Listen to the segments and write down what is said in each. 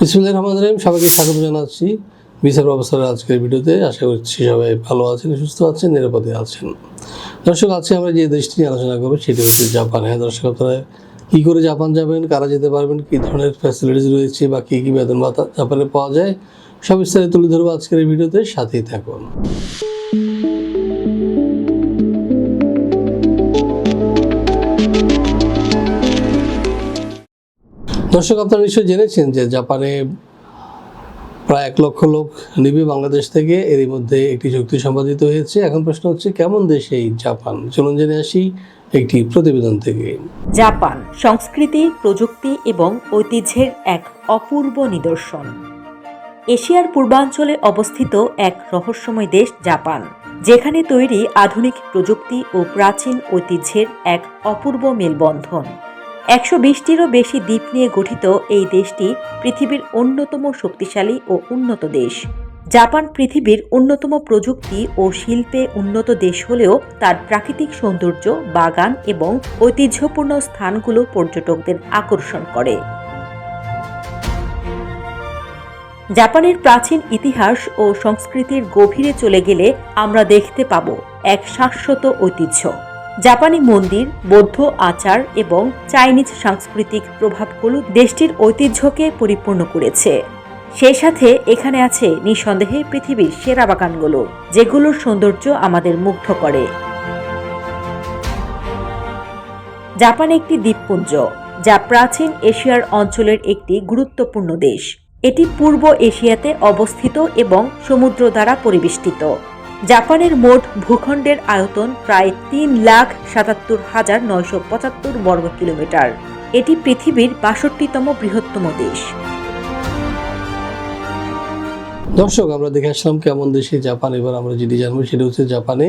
বিসমুল্লাহ রহমান রহিম, সবাইকে স্বাগত জানাচ্ছি। বিচার ব্যবস্থার আজকের ভিডিওতে আশা করছি সবাই ভালো আছেন, সুস্থ আছেন, নিরাপদে আছেন। দর্শক, আজকে আমরা যে দেশটি নিয়ে আলোচনা করব, সেটি হচ্ছে জাপান। হ্যাঁ দর্শক, আপনারা কী করে জাপান যাবেন, কারা যেতে পারবেন, কী ধরনের ফ্যাসিলিটিস রয়েছে বা কী কী বেতন ভাতা জাপানে পাওয়া যায়, সব বিস্তারিত তুলে ধরবো আজকের এই ভিডিওতে। সাথেই থাকুন। দর্শক, আপনারা নিশ্চয়ই জেনেছেন যে জাপানে প্রায় এক লক্ষ লোক নিবে বাংলাদেশ থেকে এরই মধ্যে একটি চুক্তি সম্পাদিত হয়েছে। এখন প্রশ্ন হচ্ছে, কেমন দেশ এই জাপান? চলুন জেনে আসি একটি প্রতিবেদন থেকে। জাপান, সংস্কৃতি, প্রযুক্তি এবং ঐতিহ্যের এক অপূর্ব নিদর্শন। এশিয়ার পূর্বাঞ্চলে অবস্থিত এক রহস্যময় দেশ জাপান, যেখানে তৈরি আধুনিক প্রযুক্তি ও প্রাচীন ঐতিহ্যের এক অপূর্ব মেলবন্ধন। একশো বিশটিরও বেশি দ্বীপ নিয়ে গঠিত এই দেশটি পৃথিবীর অন্যতম শক্তিশালী ও উন্নত দেশ। জাপান পৃথিবীর অন্যতম প্রযুক্তি ও শিল্পে উন্নত দেশ হলেও তার প্রাকৃতিক সৌন্দর্য, বাগান এবং ঐতিহ্যপূর্ণ স্থানগুলো পর্যটকদের আকর্ষণ করে। জাপানের প্রাচীন ইতিহাস ও সংস্কৃতির গভীরে চলে গেলে আমরা দেখতে পাব এক শাশ্বত ঐতিহ্য। জাপানি মন্দির, বৌদ্ধ আচার এবং চাইনিজ সাংস্কৃতিক প্রভাবগুলো দেশটির ঐতিহ্যকে পরিপূর্ণ করেছে। সেই সাথে এখানে আছে নিঃসন্দেহে পৃথিবীর সেরা বাগানগুলো, যেগুলোর সৌন্দর্য আমাদের মুগ্ধ করে। জাপান একটি দ্বীপপুঞ্জ, যা প্রাচীন এশিয়ার অঞ্চলের একটি গুরুত্বপূর্ণ দেশ। এটি পূর্ব এশিয়াতে অবস্থিত এবং সমুদ্র দ্বারা পরিবেষ্টিত। জাপানের মোট ভূখণ্ডের আয়তন প্রায় তিন লাখ সাতাত্তর হাজার নয়শো পঁচাত্তর বর্গ কিলোমিটার। এটি পৃথিবীর বাষট্টিতম বৃহত্তম দেশ। দর্শক, আমরা দেখে আসলাম কেমন দেশে জাপান, এবার আমরা যদি জানব সেটা হচ্ছে জাপানে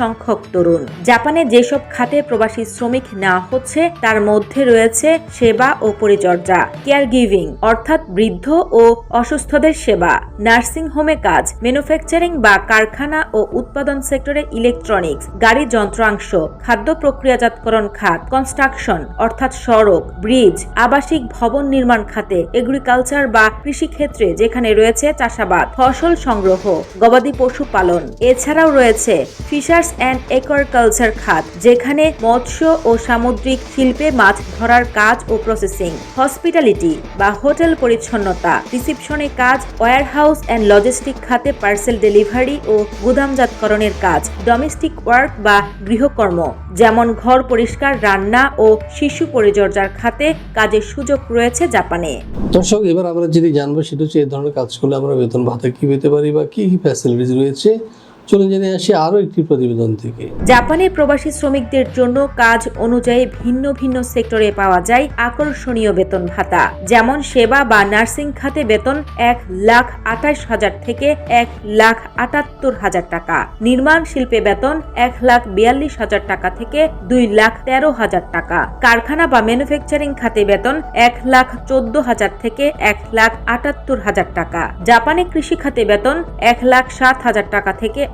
সংখ্যক তরুণ। জাপানে যেসব খাতে প্রবাসী শ্রমিক নেওয়া হচ্ছে, তার মধ্যে রয়েছে সেবা ও পরিচর্যা কেয়ার গিভিং অর্থাৎ বৃদ্ধ ও অসুস্থদের সেবা, নার্সিং হোমে কাজ, ম্যানুফ্যাকচারিং বা কারখানা ও উৎপাদন সেক্টরে ইলেকট্রনিক্স, গাড়ি যন্ত্রাংশ, খাদ্য প্রক্রিয়াজাতকরণ খাত, কনস্ট্রাকশন, অর্থাৎ সড়ক, ব্রিজ, আবাসিক ভবন নির্মাণ খাতে, এগ্রিকালচার বা কৃষি ক্ষেত্রে যেখানে রয়েছে চাষাবাদ, ফসল সংগ্রহ, গবাদি পশু পালন। এছাড়াও রয়েছে ফিশার্স অ্যান্ড একুয়ারকালচার খাত, যেখানে মৎস্য ও সামুদ্রিক শিল্পে মাছ ধরার কাজ ও প্রসেসিং হসপিটালিটি বা হোটেল পরিচ্ছন্নতা রিসিপশনে কাজ ওয়ারহাউস অ্যান্ড লজিস্টিক খাতে পার্সেল ডেলিভারি ও গুদামজাতকরণের কাজ ডোমেস্টিক ওয়ার্ক বা গৃহকর্ম, যেমন ঘর পরিষ্কার, রান্না ও শিশু পরিচর্যার খাতে কাজের সুযোগ রয়েছে জাপানে। দর্শক, এবার আমরা যেটি জানব, সেটা হচ্ছে এই ধরনের কাজ করলে আমরা বেতন ভাতা কি পেতে পারি বা কি কী ফ্যাসিলিটিস রয়েছে চলুন জেনে আসি আরও একটি প্রতিবেদন থেকে। জাপানে প্রবাসী শ্রমিকদের জন্য কাজ অনুযায়ী ভিন্ন ভিন্ন সেক্টরে পাওয়া যায় আকর্ষণীয় বেতন ভাতা। যেমন সেবা বা নার্সিং খাতে বেতন এক লাখ আঠাশ হাজার থেকে এক লাখ আটাত্তর হাজার টাকা। নির্মাণ শিল্পে বেতন এক লাখ বিয়াল্লিশ হাজার টাকা থেকে দুই লাখ তেরো হাজার টাকা। কারখানা বা ম্যানুফ্যাকচারিং খাতে বেতন এক লাখ চোদ্দ হাজার থেকে এক লাখ আটাত্তর হাজার টাকা। জাপানে কৃষি খাতে বেতন এক লাখ সাত হাজার টাকা থেকে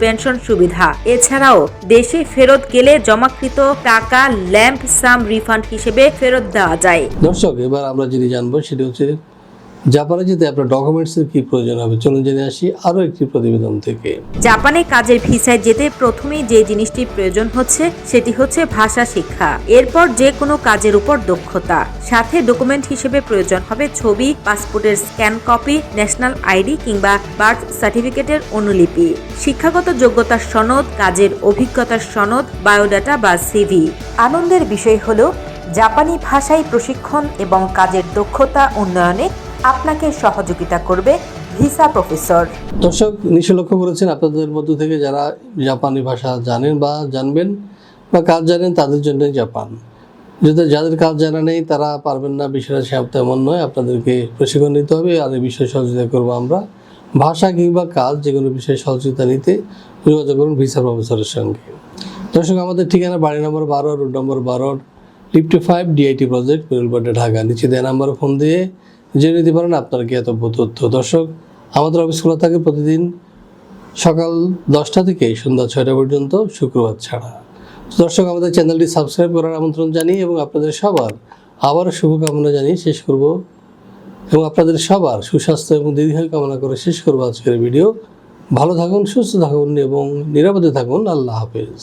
পেনশন সুবিধা। এছাড়াও দেশে ফেরত গেলে জমাকৃত টাকা ল্যাম্প সাম রিফান্ড হিসেবে ফেরত দেওয়া যায়। দর্শক, এবার আমরা যেটি জানব সেটি হচ্ছে জাপানে যেতে আপনার ডকুমেন্টসের কি প্রয়োজন হবে? চলুন জেনে আসি আরও একটি প্রতিবেদন থেকে। জাপানে কাজের ভিসায় যেতে প্রথমেই যে জিনিসটি প্রয়োজন হচ্ছে, সেটি হচ্ছে ভাষা শিক্ষা। এরপর যে কোনো কাজের উপর দক্ষতা। সাথে ডকুমেন্ট হিসেবে প্রয়োজন হবে ছবি, পাসপোর্টের স্ক্যান কপি ন্যাশনাল আইডি কিংবা বার্থ সার্টিফিকেটের অনুলিপি। শিক্ষাগত যোগ্যতার সনদ, কাজের অভিজ্ঞতার সনদ বায়োডাটা বা সিভি আনন্দের বিষয় হলো, জাপানি ভাষায় প্রশিক্ষণ এবং কাজের দক্ষতা উন্নয়নে আপনাকে সহযোগিতা করবে ভিসা প্রফেসর। দর্শক, নিশ্চয় লক্ষ্য করেছেন, আপনাদের মধ্য থেকে যারা জাপানি ভাষা জানেন বা জানবেন বা কাজ জানেন, তাদের জন্যই জাপান। যদি যাদের কাজ জানা নেই, তারা পারবেন না বিষয়টা সে তেমন নয়। আপনাদেরকে প্রশিক্ষণ নিতে হবে, আর এই বিষয়ে সহযোগিতা করব আমরা। ভাষা কিংবা কাজ, যে কোনো বিষয়ে সহযোগিতা নিতে যোগাযোগ করুন ভিসা প্রফেসরের সঙ্গে। দর্শক, আমাদের ঠিকানা বাড়ি নম্বর বারো, রোড নম্বর বারো fifty five, DIT project Merul Badda Dhaka. নিচে দেয় নাম্বারে ফোন দিয়ে জেনে নিতে পারেন আপনার জ্ঞাতব্য তথ্য। দর্শক, আমাদের অফিস খোলা থাকে প্রতিদিন সকাল দশটা থেকে সন্ধ্যা ছয়টা পর্যন্ত, শুক্রবার ছাড়া। দর্শক, আমাদের চ্যানেলটি সাবস্ক্রাইব করার আমন্ত্রণ জানিয়ে এবং আপনাদের সবার আবারও শুভকামনা জানিয়ে শেষ করব। এবং আপনাদের সবার সুস্বাস্থ্য এবং দীর্ঘায়ু কামনা করে শেষ করব আজকের ভিডিও ভালো থাকুন, সুস্থ থাকুন এবং নিরাপদে থাকুন। আল্লাহ হাফেজ।